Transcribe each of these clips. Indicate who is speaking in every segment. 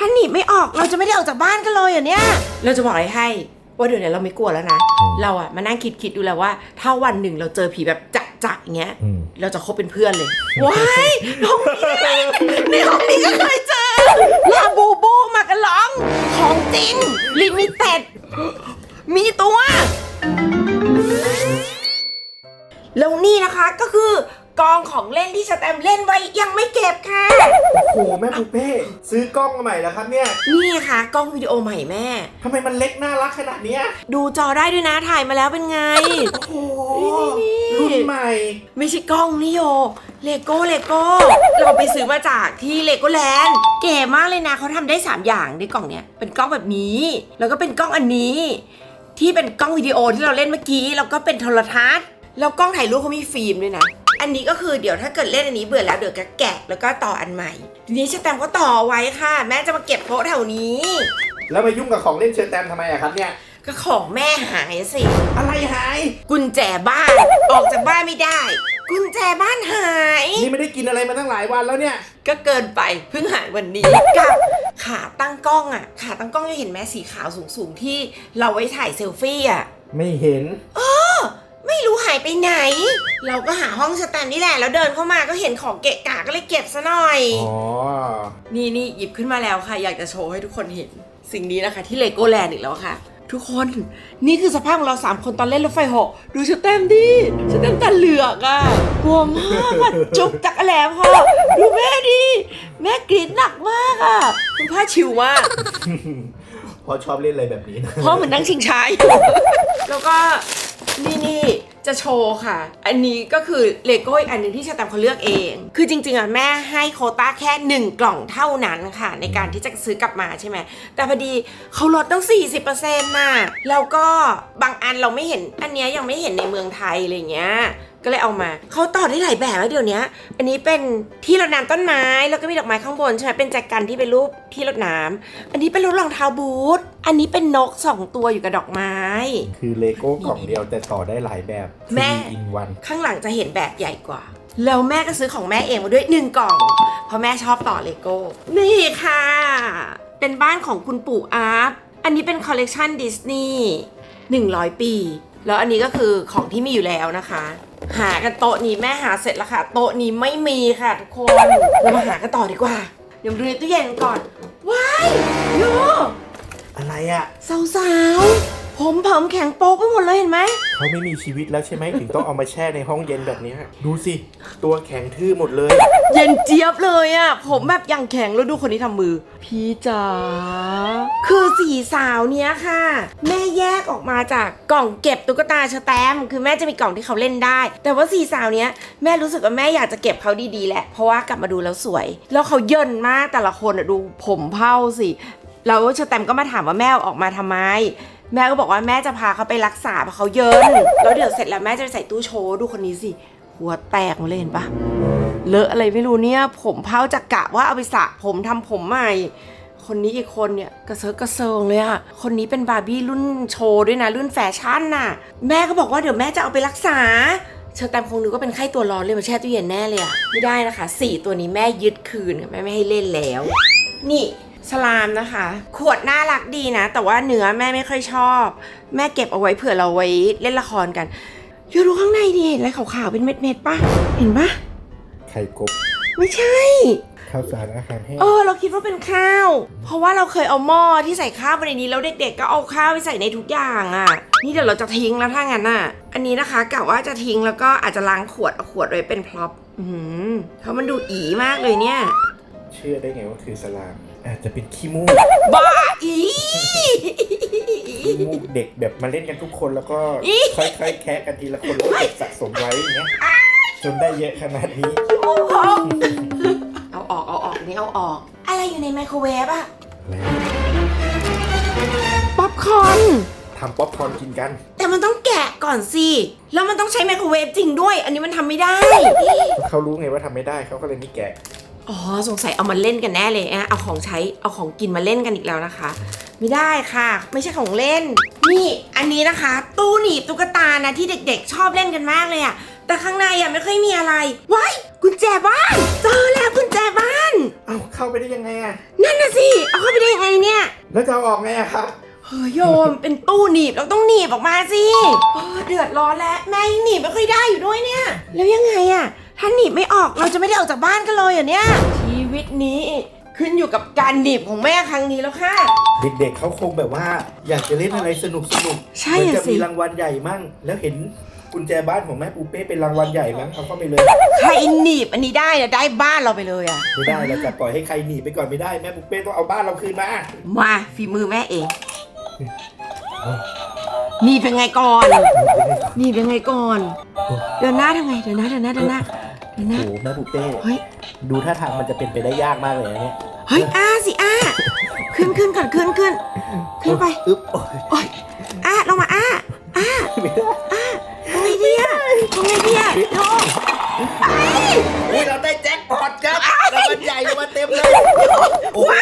Speaker 1: ถ้าหนีบไม่ออกเราจะไม่ได้ออกจากบ้านกันเลยเหรอเนี่ย เราจะบอกอะไรให้ ว่าเดี๋ยวนี้เราไม่กลัวแล้วนะ เราอะมานั่งคิดคิดดูแล้วว่า ถ้าวันหนึ่งเราเจอผีแบบจะจะๆอย่างเงี้ย
Speaker 2: อืม
Speaker 1: เราจะคบเป็นเพื่อนเลย ว้ายห้องนี้ในห้องนี้ก็เคยเจอลาบูบูมากระลอง ของจริง ลิมิเต็ด มีตัว แล้วนี่นะคะก็คือ กองของเล่นที่สแตมป์เล่นไว้ยังไม่เก็บค่ะ
Speaker 2: โอ้โหแม่ปุ๊เป้ซื้อกล้องมาใหม่แล้วครับเนี่ย
Speaker 1: นี่ค่ะกล้องวิดีโอใหม่แม่
Speaker 2: ทำไมมันเล็กน่ารักขนาดเนี้ย
Speaker 1: ดูจอได้ด้วยนะถ่ายมาแล้วเป็นไง
Speaker 2: โอ้โห
Speaker 1: นี่
Speaker 2: รุ่นใหม่
Speaker 1: ไม่ใช่กล้องนี่โยเลโก้เลโก้เราไปซื้อมาจากที่เลโก้แลนด์เก๋มากเลยนะเขาทำได้ 3 อย่างในกล่องเนี้ยเป็นกล้องแบบนี้ แล้วก็เป็นกล้องอันนี้ ที่เป็นกล้องวิดีโอที่เราเล่นเมื่อกี้ แล้วก็เป็นโทรทัศน์ แล้วกล้องถ่ายรูปเขามีฟิล์มด้วยนะ อันนี้ก็คือเดี๋ยวถ้าเกิดเล่นอันนี้เบื่อแล้วเดี๋ยวก็แกะแล้วก็ต่ออันใหม่ทีนี้ชแตมป์ก็ต่อไว้ค่ะ แม่จะมาเก็บโต๊ะแถวนี้
Speaker 2: แล้วมายุ่งกับของเล่นเชอร์แตมทำไมอะครับเนี่ย
Speaker 1: ก็ของแม่หายสิ
Speaker 2: อะไรหาย
Speaker 1: กุญแจบ้าน ออกจากบ้านไม่ได้ กุญแจบ้านหาย
Speaker 2: นี่ไม่ได้กินอะไรมาตั้งหลายวันแล้วเนี่ย
Speaker 1: ก็เกินไปเพิ่งหายวันนี้กับขาตั้งกล้องอะ ขาตั้งกล้องจะเห็นแม่สีขาวสูงๆที่เราไว้ถ่ายเซลฟี่อะ
Speaker 2: ไม่เห็น
Speaker 1: ไม่รู้หายไปไหน เราก็หาห้องสแตนนี่แหละ แล้วเดินเข้ามาก็เห็นของเกะกะก็เลยเก็บซะหน่อย
Speaker 2: อ๋อ
Speaker 1: นี่นี่หยิบขึ้นมาแล้วค่ะ อยากจะโชว์ให้ทุกคนเห็น สิ่งนี้นะคะ ที่เลโก้แลนด์อีกแล้วค่ะ ทุกคนนี่คือสภาพของเราสามคนตอนเล่นรถไฟเหาะดูชุดเต็มดิชุดเต็มตาเหลือกอะ่ะกลัวมากอะจุกจักรแหลมพ่อดูแม่ดิแม่กรีดหนักมากอะ่ะคุณพ่อชิวมาก
Speaker 2: พอชอบเล่นอะไรแบบนี้นะ
Speaker 1: พ่อเหมือนนั่งชิงช้าอยู่ แล้วก็นี่นี่จะโชว์ค่ะ อันนี้ก็คือเลโก้อีกอันหนึ่งที่ชาแตมเขาเลือกเอง คือจริงๆอะแม่ให้โควต้าแค่ 1 กล่องเท่านั้นค่ะ ในการที่จะซื้อกลับมาใช่ไหม แต่พอดีเขาลดตั้ง 40%น่ะ แล้วก็บางอันเราไม่เห็น อันเนี้ยยังไม่เห็นในเมืองไทยอะไรเงี้ย ก็เลยเอามา เขาต่อได้หลายแบบแล้วเดี๋ยวนี้อันนี้เป็นที่รดน้ำต้นไม้แล้วก็มีดอกไม้ข้างบนใช่ไหมเป็นแจกันที่เป็นรูปที่รดน้ำอันนี้เป็นรูปรองเท้าบูทอันนี้เป็นนกสองตัวอยู่กับดอกไม้
Speaker 2: คือเลโก้กล่องเดียวแต่ต่อได้หลายแบบ
Speaker 1: แม่
Speaker 2: อินวัน
Speaker 1: ข้างหลังจะเห็นแบบใหญ่กว่า แล้วแม่ก็ซื้อของแม่เองมาด้วยหนึ่งกล่อง เพราะแม่ชอบต่อเลโก้ นี่ค่ะ เป็นบ้านของคุณปู่อาร์ตอันนี้เป็นคอลเลกชันดิสนีย์100 ปี แล้วอันนี้ก็คือของที่มีอยู่แล้วนะคะ หากันโต๊ะนี้แม่หาเสร็จแล้วค่ะ โต๊ะนี้ไม่มีค่ะทุกคนเรามาหากันต่อดีกว่า เดี๋ยวมาดูในตู้เย็นกันก่อน ว้ายโย
Speaker 2: อะไรอะ
Speaker 1: สาวๆ ผมเผิมแข็งโป๊กไปหมดเลยเห็นไหม
Speaker 2: เขาไม่มีชีวิตแล้วใช่ไหมถึงต้องเอามาแช่ในห้องเย็นแบบนี้ฮะดูสิ ตัวแข็งทื่อหมดเลย
Speaker 1: เย็นเจี๊ยบเลยอะ่ะ ผมแบบยังแข็งแล้วดูคนนี้ทำมือ พี่จ๋าคือสี่สาวเนี้ยค่ะ แม่แยกออกมาจากกล่องเก็บตุ๊กตาชแตมป์คือแม่จะมีกล่องที่เขาเล่นได้ แต่ว่าสี่สาวเนี้ยแม่รู้สึกว่าแม่อยากจะเก็บเขาดีๆแหละเพราะว่ากลับมาดูแล้วสวย แล้วเขาเยินมากแต่ละคนอะดูผมเผ้าสิแล้วชแตมป์ก็มาถามว่าแม่เอาออกมาทำไม แม่ก็บอกว่าแม่จะพาเขาไปรักษาเพราะเขาเยินแล้วเดี๋ยวเสร็จแล้วแม่จะใส่ตู้โชว์ดูคนนี้สิ หัวแตกหมดเลยเห็นปะเลอะอะไรไม่รู้เนี่ยผมเผาจากกะว่าเอาไปสระผมทำผมใหม่ คนนี้อีกคนเนี่ยกระเซิร์กระเซิงเลยอะคนนี้เป็นบาร์บี้รุ่นโชว์ด้วยนะรุ่นแฟชั่นน่ะ แม่ก็บอกว่าเดี๋ยวแม่จะเอาไปรักษาเชอร์แตมคงนึกว่าเป็นไข้ตัวร้อนเลยมาแช่ตู้เย็นแน่เลยอะไม่ได้นะคะสี่ตัวนี้แม่ยึดคืนแม่ไม่ให้เล่นแล้ว นี่ สลามนะคะ ขวดน่ารักดีนะ แต่ว่าเนื้อแม่ไม่ค่อยชอบ แม่เก็บเอาไว้เผื่อเราไว้เล่นละครกันอยู่ดูข้างในดิเห็นอะไรขาวๆเป็นเม็ดๆปะเห็นปะ
Speaker 2: ไข่กบ
Speaker 1: ไม่ใช่
Speaker 2: ข้าวสารอาหารแห้ง
Speaker 1: เออ เราคิดว่าเป็นข้าว เพราะว่าเราเคยเอาหม้อที่ใส่ข้าวไปในนี้แล้วเด็กๆก็เอาข้าวไปใส่ในทุกอย่างอะ่ะ นี่เดี๋ยวเราจะทิ้งแล้วถ้างั้นอะ อันนี้นะคะกะว่าจะทิ้งแล้วก็อาจจะล้างขวดเอาขวดไว้เป็นพร็อพอืมเพราะมันดูอีมากเลยเนี่ย
Speaker 2: เชื่อได้ไงว่าคือสลาม อาจจะเป็นขี้มูก
Speaker 1: บ้าอี
Speaker 2: ขี้มูกเด็กแบบมาเล่นกันทุกคนแล้วก็ค่อยๆแคะกันทีละคนแล้วเก็บสะสมไว้อย่างเงี้ยจนได้เยอะขนาดนี้
Speaker 1: เอาออกเอาออกนี่เอาออก อะไรอยู่ในไมโครเวฟอะ
Speaker 2: แล้ว
Speaker 1: ป๊อปคอร์น
Speaker 2: ทำป๊อปคอร์นกินกัน
Speaker 1: แต่มันต้องแกะก่อนสิ แล้วมันต้องใช้ไมโครเวฟจริงด้วย อันนี้มันทำไม่ได้
Speaker 2: เขารู้ไงว่าทำไม่ได้เขาก็เลยไม่แกะ
Speaker 1: อ๋อสงสัยเอามาเล่นกันแน่เลยอะเอาของใช้เอาของกินมาเล่นกันอีกแล้วนะคะ ไม่ได้ค่ะ ไม่ใช่ของเล่น นี่อันนี้นะคะ ตู้หนีบตุ๊กตานะที่เด็กๆ ชอบเล่นกันมากเลยอะแต่ข้างในอะไม่ค่อยมีอะไรว้ายกุญแจบ้านเจอแล้วกุญแจบ้าน
Speaker 2: เอ้าเข้าไปได้ยังไงอะ
Speaker 1: นั่นน่ะสิเอาเข้าไปได้ยังไงเนี่ย
Speaker 2: แล้วจะเอาออกไงอะครับ
Speaker 1: เฮ้ยโยมเป็นตู้หนีบเราต้องหนีบออกมาสิเออเดือดร้อนแล้วแม่ยังหนีบไม่ค่อยได้อยู่ด้วยเนี่ย แล้วยังไงอะ ถ้าหนีบไม่ออกเราจะไม่ได้ออกจากบ้านกันเลยเหรอเนี่ย ชีวิตนี้ขึ้นอยู่กับการหนีบของแม่ครั้งนี้แล้วค่ะ
Speaker 2: เด็กๆเขาคงแบบว่า อยากจะเล่นอะไรสนุกสนุกๆ
Speaker 1: ใช่
Speaker 2: เหมือน
Speaker 1: อะ
Speaker 2: จะ
Speaker 1: สิ
Speaker 2: มีรางวัลใหญ่มั่ง แล้วเห็นกุญแจบ้านของแม่ปูเป้เป็นรางวัลใหญ่มั้งเอาเข้าไปเลย
Speaker 1: ใครหนีบอันนี้ได้อะได้บ้านเราไปเลยอะ
Speaker 2: ไม่ได้เราจะปล่อยให้ใครหนีไปก่อนไม่ได้แม่ปูเป้ต้องเอาบ้านเราคืนมา
Speaker 1: มาฝีมือแม่เองหนีบเป็นไงก่อนหนีบเป็นไงก่อน เดินหน้าทำไงเดินหน้าเดินหน้าเดินหน้าเดิ นหน้า
Speaker 2: โอ้โหแม่ปูเป้
Speaker 1: เฮ้ย
Speaker 2: ดูท่าทางมันจะเป็นไปได้ยากมากเลยนะเนี่ย
Speaker 1: เฮ้ยอ้าสิอ้าขึ้นขึ้นก่อนขึ้นขึ้นขึ้นไป
Speaker 2: อึ๊บโอ้ย
Speaker 1: โอ๊ยอ้าลงมาอ้าอ้า
Speaker 2: ไม่ได้
Speaker 1: ทำไงดีอะทำไงดีอะโย
Speaker 2: อุ้ยเราได้แจ็คพอตครับรางวัลใหญ่มาเต็มเลย โอ้โห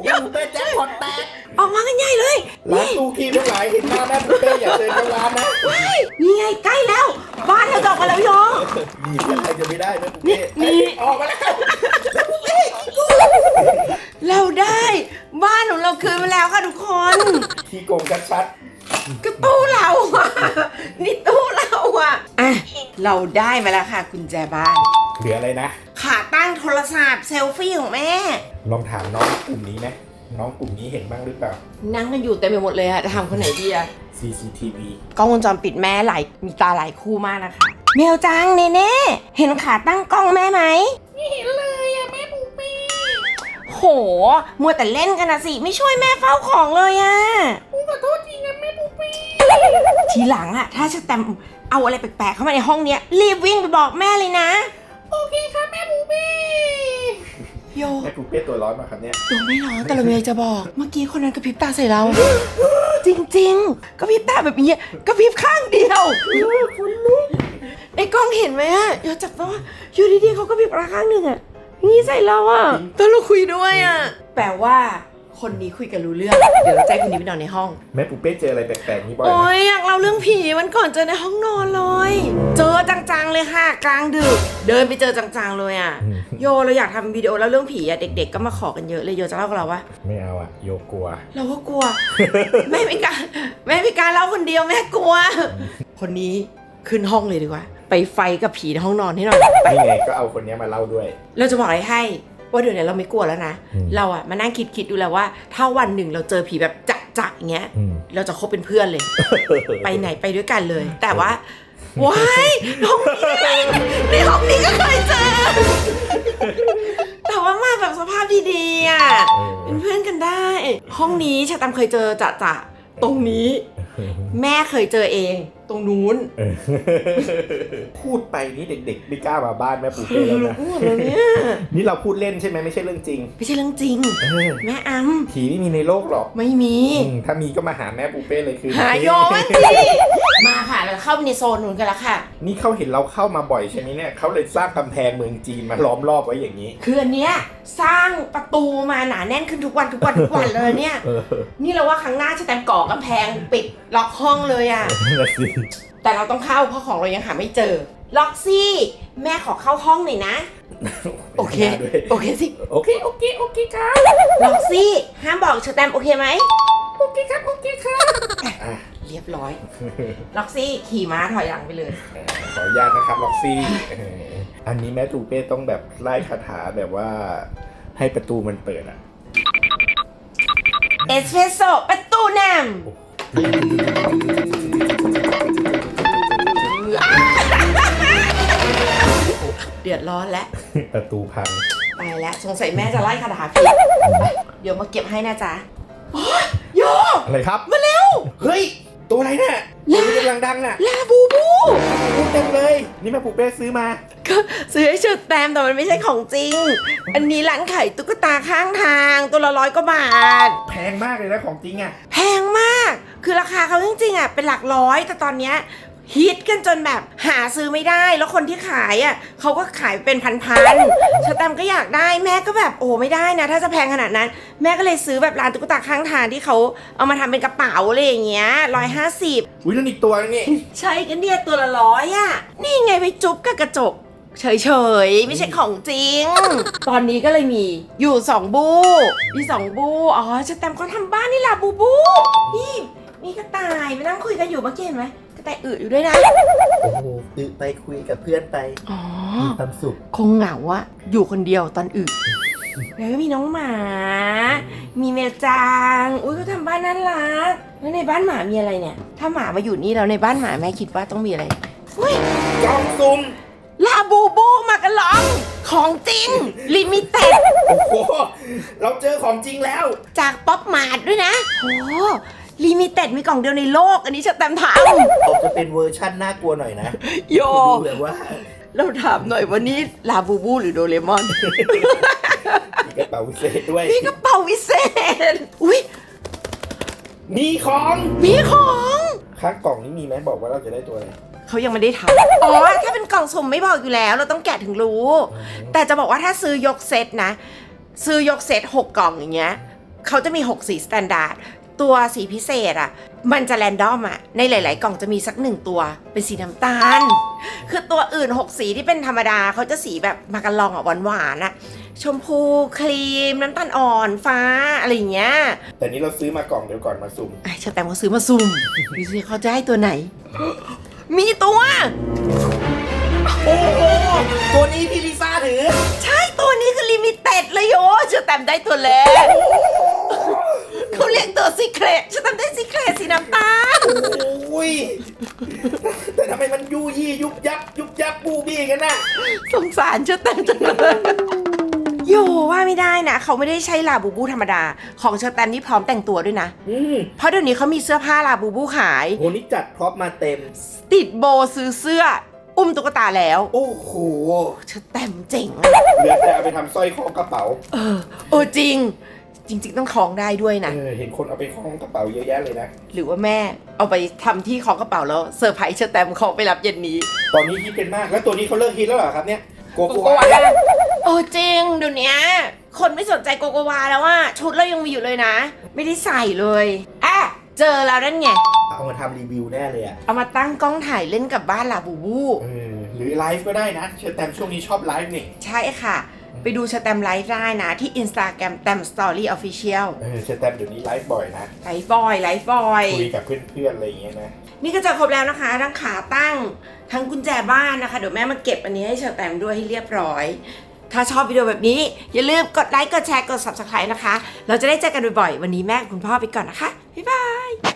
Speaker 2: โอ้โหได้แจ็คพอตแตก
Speaker 1: ออกมากันใหญ่เลย
Speaker 2: ร้านตู้คีทั้งหลายเห็นหน้าแม่ปูเป้อย่าเดิ ไม่ได้แม่ปูเป้
Speaker 1: นี่
Speaker 2: ออกมาแล้ว
Speaker 1: เราได้บ้านของเราคืนมาแล้วค่ะทุกคน
Speaker 2: ขี้โกงชัด
Speaker 1: ก็ตู้เราอะนี่ตู้เราอะอะ เราได้มาแล้วค่ะกุญแจบ้าน
Speaker 2: ๆเหลืออะไรนะ
Speaker 1: ขาตั้งโทรศัพท์เซลฟี่ของแม่
Speaker 2: ลองถามน้องกลุ่มนี้ไหมน้องกลุ่มนี้เห็นบ้างหรือเปล่า
Speaker 1: นั่งกันอยู่เต็มไปหมดเลยอะจะทำคนไหนดีอะ
Speaker 2: CCTV
Speaker 1: กล้องวงจรปิดแม่หลายมีตาหลายคู่มากนะคะ เมลจังเนเน่เห็นขาตั้งกล้องแม่ไหม ไม่เห็นเลยอะแม่ปูปีโห มัวแต่เล่นกันนะสิ ไม่ช่วยแม่เฝ้าของเลยอะขอโทษทีนะแม่ปูปีทีหลังอะถ้าจะแตมเอาอะไรแปลกๆเข้ามาในห้องเนี้ย รีบวิ่งไปบอกแม่เลยนะ โอเคค่ะแม่ปูปีโย
Speaker 2: แม่ปูเป้ตัวร้อนมาครับเนี่ย
Speaker 1: ตัวไม่ร้อนแต่เรามีอะไรจะบอก เมื่อกี้คนนั้นกระพริบตาใส่เรา จริงๆกระพริบตาแบบนี้กระพริบข้างเดียวคนลุก ไอ้กล้องเห็นไหมอะเดี๋ยวจับตัวว่าอยู่ดีๆเขากระพริบตาข้างหนึ่งอะนี่ใส่เราอะตอนเราคุยด้วยอะแปลว่า คนนี้คุยกันรู้เรื่อง เดี๋ยวเราใจคนนี้ไปนอนในห้อง
Speaker 2: แม่ปูเป้เจออะไรแปลกๆนี่บ่อย
Speaker 1: โอ้
Speaker 2: นะ
Speaker 1: ยอยากเล่าเรื่องผีวันก่อนเจอในห้องนอนเลย เจอจังๆเลยค่ะกลางดึก เดินไปเจอจังๆเลยอะโยเราอยากทำวิดีโอแล้วเรื่องผีอะเด็ก ๆ ก็มาขอกันเยอะเลยโยจะเล่ากับเราว่า
Speaker 2: ไม่เอาอะโยกลัว
Speaker 1: เราก็กลัว แม่ไม่กล้าแม่ไม่กล้าเล่าคนเดียวแม่กลัว คนนี้ขึ้นห้องเลยดีกว่า ไปไฟกับผีในห้องนอนให้หน่อยไป
Speaker 2: นี่ไงก็เอาคนเนี้ยมาเล่าด้วย
Speaker 1: เราจะบอกอะไรให้ว่าเดี๋ยวนี้เราไม่กลัวแล้วนะ
Speaker 2: อืม
Speaker 1: เราอะมานั่งคิดคิดดูแล้วว่า ถ้าวันหนึ่งเราเจอผีแบบจะจะอย่างเงี้ย
Speaker 2: อืม
Speaker 1: เราจะคบเป็นเพื่อนเลย ไปไหนไปด้วยกันเลย แต่ว่าว้ายห้องนี้ในห้องนี้ก็เคยเจอ แต่ว่ามาแบบสภาพดีๆอะเป็นเพื่อนกันได้ ห้องนี้ชาตามเคยเจอจะจะตรงนี้ แม่เคยเจอเอง ตรงนู้น
Speaker 2: เออพูดไปนี่เด็กๆไม่กล้ามาบ้านแม่ปูเป้แล้วนะ
Speaker 1: รู้หมดแล้วเนี่ย
Speaker 2: นี่เราพูดเล่นใช่ไหมไม่ใช่เรื่องจริง
Speaker 1: ไม่ใช่เรื่องจริง
Speaker 2: เออ
Speaker 1: แม่อัม
Speaker 2: ผีไม่มีในโลกหรอก
Speaker 1: ไม่มี
Speaker 2: อืมถ้ามีก็มาหาแม่ปูเป้เลยคือ
Speaker 1: หาโยมันสิมาค่ะเราเข้าไปในโซนนู้นกันแล้วค่ะ
Speaker 2: นี่เขาเห็นเราเข้ามาบ่อยใช่ไหมเนี่ยเขาเลยสร้างกำแพงเมืองจีนมาล้อมรอบไว้อย่างนี้
Speaker 1: คืออันเนี้ยสร้างประตูมาหนาแน่นขึ้นทุกวันทุกวันทุกวันเลยเนี่ย
Speaker 2: เออ
Speaker 1: นี่เราว่าครั้งหน้าจะแตมก่อกำแพงปิดล็อกห้องเลยอะ
Speaker 2: นั่นแหละสิ
Speaker 1: แต่เราต้องเข้าเพราะของเรายังหาไม่เจอ ล็อกซี่ แม่ขอเข้าห้องหน่อยนะ โอเค
Speaker 2: ไม่ได้ด้วย
Speaker 1: โอเคสิ
Speaker 2: โอเค โอเค โอเคครับ
Speaker 1: ล็อกซี่ ห้ามบอกเชอแตมโอเคไหม
Speaker 2: โอเคครับ โอเคครับอะ
Speaker 1: เรียบร้อย ล็อกซี่ขี่ม้าถอยหลังไปเลย
Speaker 2: ขออนุญาตนะครับล็อกซี่เอออันนี้แม่ปูเป้ต้องแบบไล่คาถาแบบว่าให้ประตูมันเปิดอะ
Speaker 1: เอสเพรสโซ่ประตูนำ เดือดร้อนแล้ว
Speaker 2: ประตูพัง
Speaker 1: ไปแล้วสงสัยแม่จะไล่คาถาผิดเดี๋ยวมาเก็บให้นะจ๊ะโอ๊ยโย
Speaker 2: อะไรครับ
Speaker 1: มาเร็ว
Speaker 2: เฮ้ย ตัวอะไรเนี่ยตัวนี้กำลังดังน่ะ
Speaker 1: ลาบูบู
Speaker 2: พูดเต็มเลย นี่แม่ปูเป้ซื้อมา
Speaker 1: ก็ซื้อให้ชุดแตมแต่มันไม่ใช่ของจริง อันนี้ร้านขายตุ๊กตาข้างทาง ตัวละร้อยกว่าบาท
Speaker 2: แพงมากเลยนะของจริงอะ
Speaker 1: แพงมาก คือราคาเขาจริงๆอะเป็นหลักร้อย แต่ตอนเนี้ยฮิตกันจนแบบหาซื้อไม่ได้ แล้วคนที่ขายอะเขาก็ขายเป็นพันๆชแตมป์ก็อยากได้แม่ก็แบบโอ้ไม่ได้นะ ถ้าจะแพงขนาดนั้น แม่ก็เลยซื้อแบบร้านตุ๊กตาข้างทางที่เขาเอามาทำเป็นกระเป๋าอะไรอย่างเงี้ยร้อยห้าสิบ
Speaker 2: อุ้ยแล้วอีกตัวนึงนี่
Speaker 1: ใช่กันเนี่ยตัวละร้อยอะ นี่ไงไปจุ๊บกับกระจก เฉยๆ ไม่ใช่ของจริง ตอนนี้ก็เลยมีอยู่สองบู มีสองบู อ๋อชแตมป์เขาทำบ้านนี่ล่ะบูบูนี่ มีกระต่ายมานั่งคุยกันอยู่เมื่อกี้เห็นไหมกระต่ายอึอยู่ด้วยนะ
Speaker 3: โอ้โหอึไปคุยกับเพื่อนไป
Speaker 1: อ๋อ
Speaker 3: มีความสุข
Speaker 1: คงเหงาอะอยู่คนเดียวตอนอึแล้วก็มีน้องหมา มีแมวจาง อุ้ยเขาทำบ้านน่ารัก แล้วในบ้านหมามีอะไรเนี่ย ถ้าหมามาอยู่นี่แล้วในบ้านหมาแม่คิดว่าต้องมีอะไรอุ้ย
Speaker 2: กล่องซุ่ม
Speaker 1: ลาบูบูมากระลอง ของจริง ลิมิเต็ด
Speaker 2: โอ้โห เราเจอของจริงแล้ว
Speaker 1: จากป๊อปมาร์ทด้วยนะ โอ้ ลิมิเต็ดมีกล่องเดียวในโลก อันนี้ฉันแตมถาม
Speaker 3: ออกจะเป็นเวอร์ชั่นน่ากลัวหน่อยนะ
Speaker 1: โย
Speaker 3: ดูเลยว่า
Speaker 1: เราถามหน่อยวันนี้ลาบูบูหรือโดเรมอน
Speaker 2: มีกระเป๋าพิเศษด้วย
Speaker 1: มีกระเป๋าวิเศษ อุ้ย
Speaker 2: มีของ
Speaker 1: มีของ
Speaker 2: ข้างกล่องนี้มีไหมบอกว่าเราจะได้ตัวอะไร
Speaker 1: เขายังไม่ได้ทำอ๋อ ถ้าเป็นกล่องสุ่มไม่บอกอยู่แล้ว เราต้องแกะถึงรู้ แต่จะบอกว่าถ้าซื้อยกเซตนะ ซื้อยกเซต6กล่องอย่างเงี้ยเขาจะมี 6 สีสแตนดาร์ด ตัวสีพิเศษอะมันจะแรนดอมอะในหลาย ๆ กล่องจะมีสักหนึ่งตัวเป็นสีน้ำตาล คือตัวอื่น 6 สีที่เป็นธรรมดาเขาจะสีแบบมากันลองอะหวานๆอะชมพูครีม น้ำตาลอ่อนฟ้าอะไรอย่างเงี้ย
Speaker 2: แต่นี้เราซื้อมากล่องเดียวก่อนมาสุ่ม
Speaker 1: ไอ้เชอแตมก็ซื้อมาซุ่มดูสิเขาจะให้ตัวไหน มีตัว
Speaker 2: โอ้โหตัวนี้พี่ลิซ่าถือ
Speaker 1: ใช่ตัวนี้คือลิมิเต็ดเลยโยเชอแตมได้ตัวแรการเชอแตมจังเลยโยว่าไม่ได้นะ เขาไม่ได้ใช้ลาบูบูธรรมดา ของเชอแตมนี่พร้อมแต่งตัวด้วยนะ
Speaker 2: อืม
Speaker 1: เพราะเดี๋ยวนี้เขามีเสื้อผ้าลาบูบูขาย
Speaker 2: โหนี่จัดพร็อพมาเต็ม
Speaker 1: ติดโบซื้อเสื้อ อุ้มตุ๊กตาแล้ว
Speaker 2: โอ้โห
Speaker 1: เชอแตมเจ๋งอะ
Speaker 2: เหลือแต่เอาไปทำสร้อยคอกระเป๋า
Speaker 1: เออเออจริง จริง ๆ ต้องคล้องได้ด้วยนะ
Speaker 2: เออเห็นคนเอาไปคล้องกระเป๋าเยอะแยะเลยนะ
Speaker 1: หรือว่าแม่เอาไปทำที่คล้องกระเป๋าแล้วเซอร์ไพรส์เชอแตมเขาไปรับเย็นนี้
Speaker 2: ตอนนี้ฮิตเป็นมาก แล้วตัวนี้เขาเลิกฮิตแล้วเหรอครับเนี่ย โกโก
Speaker 1: โกโก
Speaker 2: วาวา
Speaker 1: โอ้จริงเดี๋ยวนี้คนไม่สนใจโกโกวาแล้วว่าชุดเรายังมีอยู่เลยนะ ไม่ได้ใส่เลยอะเจอแล้วนั่นไง
Speaker 2: เอามาทำรีวิวแน่เลยอะ
Speaker 1: เอามาตั้งกล้องถ่ายเล่นกับบ้านลาบูบู
Speaker 2: เออหรือไลฟ์ก็ได้นะเชิญแตมช่วงนี้ชอบไลฟ์นี่
Speaker 1: ใช่ค่ะ ไปดูเชอแตมไลฟ์ได้นะ ที่ Instagram แตมสตอรี่ออฟฟิเชียล
Speaker 2: เออเชิญแตมเดี๋ยวนี้ไลฟ์บ่อยนะ
Speaker 1: ไลฟ์บอยไลฟ์บอย
Speaker 2: คุยกับเพื่อนๆอะไรอย่างเงี้ยนะ
Speaker 1: นี่ก็จะครบแล้วนะคะ ทั้งขาตั้งทั้งกุญแจบ้านนะคะ เดี๋ยวแม่มาเก็บอันนี้ให้เชอแตมด้วยให้เรียบร้อย ถ้าชอบวิดีโอแบบนี้ อย่าลืมกดไลค์กดแชร์กด subscribe นะคะ เราจะได้เจอกันบ่อยๆ วันนี้แม่คุณพ่อไปก่อนนะคะ บ๊ายบาย